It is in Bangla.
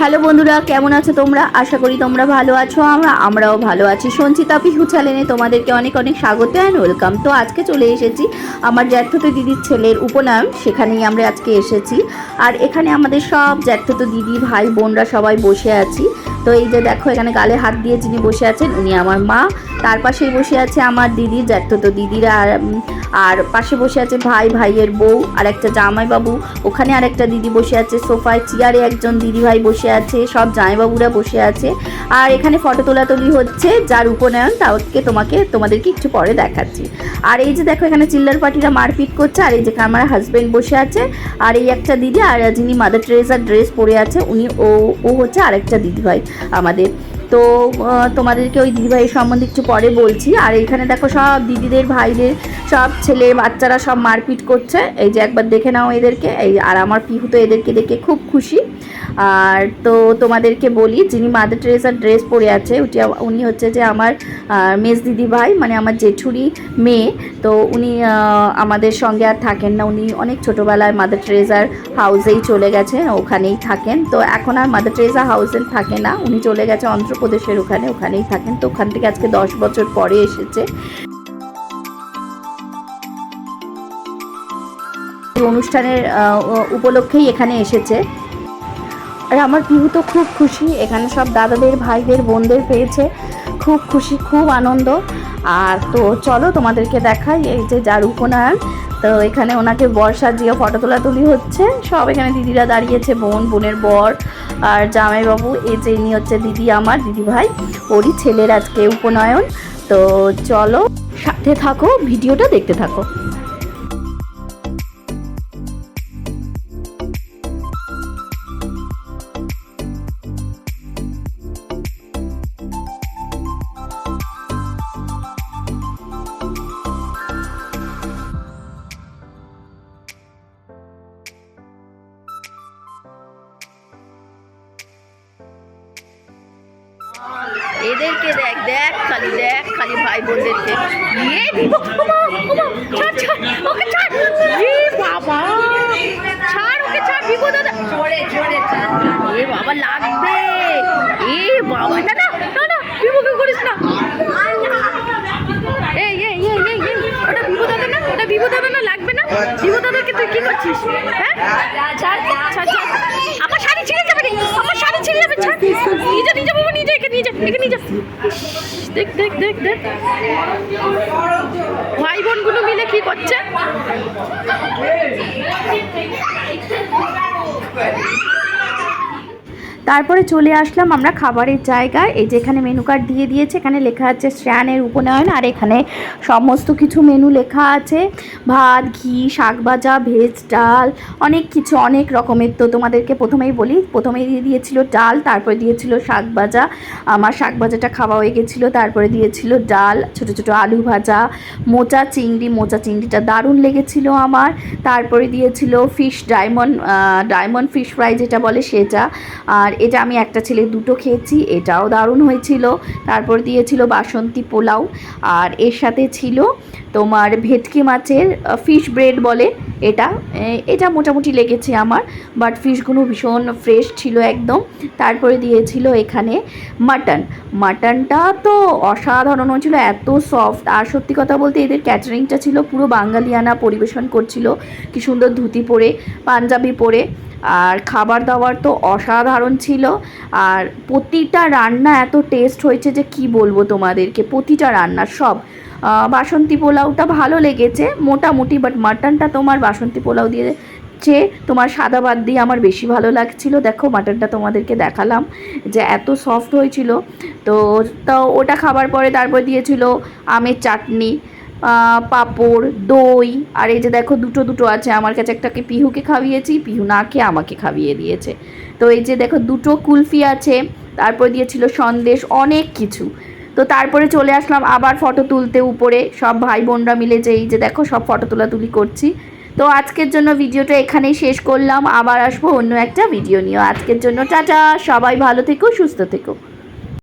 হ্যালো বন্ধুরা, কেমন আছো তোমরা? আশা করি তোমরা ভালো আছো, আমরা আমরাও ভালো আছি। সঞ্চিতা পিহু চ্যানেলে তোমাদেরকে অনেক অনেক স্বাগত অ্যান্ড ওয়েলকাম তো আজকে চলে এসেছি আমার জ্যাঠতো দিদির ছেলের উপনয়ন সেখানেই আমরা আজকে এসেছি। আর এখানে আমাদের সব জ্যাঠতো দিদি, ভাই, বোনরা সবাই বসে আছি। তো এই যে দেখো, এখানে গালে হাত দিয়ে যিনি বসে আছেন উনি আমার মা। তার পাশেই বসে আছে আমার দিদি তো দিদিরা আর আর পাশে বসে আছে ভাই, ভাইয়ের বউ, আর একটা জামাইবাবু। ওখানে আর একটা দিদি বসে আছে সোফায়, চেয়ারে একজন দিদি ভাই বসে আছে, সব জামাইবাবুরা বসে আছে। আর এখানে ফটো তোলাতুলি হচ্ছে, যার উপনয়ন তাকে তোমাকে, তোমাদেরকে একটু পরে দেখাচ্ছি। আর এই যে দেখো, এখানে চিল্লার পার্টিরা মারপিট করছে, আর এই যে আমার হাজব্যান্ড বসে আছে, আর এই একটা দিদি, আর যিনি মাদার ট্রেজার ড্রেস পরে আছে, উনি, ও ও হচ্ছে আরেকটা দিদি ভাই। আমাদের তো তোমাদেরকে ওই দিদিভাইয়ের সম্বন্ধে একটু পরে বলছি। আর এখানে দেখো সব দিদিদের, ভাইদের, সব ছেলে বাচ্চারা সব মারপিট করছে। এই যে একবার দেখে নাও এদেরকে। এই, আর আমার পিহু তো এদেরকে দেখে খুব খুশি। আর তো তোমাদেরকে বলি, যিনি মাদার ট্রেসার ড্রেস পরে আছে উনি উনি হচ্ছে যে আমার মেজ দিদি ভাই মানে আমার জেঠুরি মেয়ে। তো উনি আমাদের সঙ্গে আর থাকেন না। উনি অনেক ছোটোবেলায় মাদার ট্রেজার হাউসেই চলে গেছে ওখানেই থাকেন। তো এখন আর মাদার ট্রেজা হাউসে থাকে না। উনি চলে গেছে অন্ধ্রপ্রদেশের ওখানে, ওখানেই থাকেন। তো ওখান থেকে আজকে দশ বছর পরে এসেছে। অনুষ্ঠানের উপলক্ষেই এখানে এসেছে। আর আমার পিহু তো খুব খুশি। এখানে সব দাদাদের, ভাইদের, বোনদের পেয়েছে। খুব খুশি, খুব আনন্দ। আর তো চলো তোমাদেরকে দেখাই এই যে যার উপনয়ন। তো এখানে ওনাকে বর্ষার দিয়ে ফটো তোলাতুলি হচ্ছে। সব এখানে দিদিরা দাঁড়িয়েছে, বোন, বোনের বর আর জামাইবাবু এই যে ইনি হচ্ছে দিদি আমার, দিদি ভাই, ওরই ছেলের আজকে উপনয়ন। তো চলো সাথে থাকো, ভিডিওটা দেখতে থাকো। এদেরকে দেখ দেখ খালি দেখ খালি ভাই বোনদেরকে ইয়ে দিব ওমা, ওমা, ছাড় ছাড় ওকে ছাড়। এ বাবা ছাড় ওকে ছাড় দিব দাদা। জোরে জোরে এ বাবা লাগবে। এ বাবা না না না না বিভুকে করিস না। এই এই এই এই এই ওটা দাদা না ওটা বিভু দাদা না লাগবে না। দাদাকে তুই কি করছিস? হ্যাঁ? ছাড় ছাড় ছাড়। আমার শাড়ি ছিঁড়ে যাবে রে আমার শাড়ি ছিঁড়ে যাবে ছাড়। নিজে নিজে একে নিজে দেখ দেখ দেখ দেখ। ভাই বোনগুলো মিলে কি করছে? তারপরে চলে আসলাম আমরা খাবারের জায়গায়। এই যে এখানে মেনু কার্ড দিয়ে দিয়েছে, এখানে লেখা আছে শ্রেয়ানের উপনয়ন, আর এখানে সমস্ত কিছু মেনু লেখা আছে। ভাত, ঘি, শাক ভাজা, ভেজ, ডাল, অনেক কিছু, অনেক রকমের। তো তোমাদেরকে প্রথমেই বলি, প্রথমেই দিয়ে দিয়েছিল ডাল, তারপরে দিয়েছিল শাক ভাজা। আমার শাক ভাজাটা খাওয়া হয়ে গেছিল, তারপরে দিয়েছিল ডাল, ছোট ছোট আলু ভাজা, মোচা চিংড়ি, মোচা চিংড়িটা দারুণ লেগেছিল আমার। তারপরে দিয়েছিল fish diamond diamond fish fry যেটা বলে সেটা। আর এটা আমি একটা ছেলে, দুটো খেয়েছি, এটাও দারুণ হয়েছিল। তারপর দিয়েছিল বাসন্তী পোলাও, আর এর সাথে ছিল তোমার ভেটকি মাছের ফিশ ব্রেড বলে এটা। এটা মোটামুটি লেগেছে আমার বাট ফিশগুলো ভীষণ ফ্রেশ ছিল একদম। তারপরে দিয়েছিল এখানে মাটন মাটনটা তো অসাধারণ হয়েছিল, এত সফট আর সত্যি কথা বলতে এদের ক্যাটারিংটা ছিল পুরো বাঙালিয়ানা পরিবেশন করছিল। কি সুন্দর ধুতি পরে, পাঞ্জাবি পরে। আর খাবার দাবার তো অসাধারণ ছিল। আর প্রতিটা রান্না এত টেস্ট হয়েছে যে কি বলব তোমাদেরকে, প্রতিটা রান্না সব। বাসন্তী পোলাওটা ভালো লেগেছে, মোটামুটি বাট মাটনটা তোমার বাসন্তী পোলাও দিয়ে চেয়ে তোমার সাদা ভাত দিয়ে আমার বেশি ভালো লাগছিল। দেখো মাটনটা তোমাদেরকে দেখালাম যে এত সফট হয়েছিল। তো তো ওটা খাবার পরে তারপর দিয়েছিল আমের চাটনি পাঁপড়, দই, আর এই যে দেখো, দুটো দুটো আছে। আমার কাছে একটাকে পিহুকে খাইয়েছি, পিহু না খেয়ে আমাকে খাইয়ে দিয়েছে। তো এই যে দেখো, দুটো কুলফি আছে, তারপর দিয়েছিল সন্দেশ, অনেক কিছু। তো তারপরে চলে আসলাম আবার ফটো তুলতে উপরে। সব ভাই বোনরা মিলে যেই যে দেখো সব ফটো তোলাতুলি করছি। তো আজকের জন্য ভিডিওটা এখানেই শেষ করলাম। আবার আসব অন্য একটা ভিডিও নিয়ে। আজকের জন্য টাটা। সবাই ভালো থেকো, সুস্থ থেকো।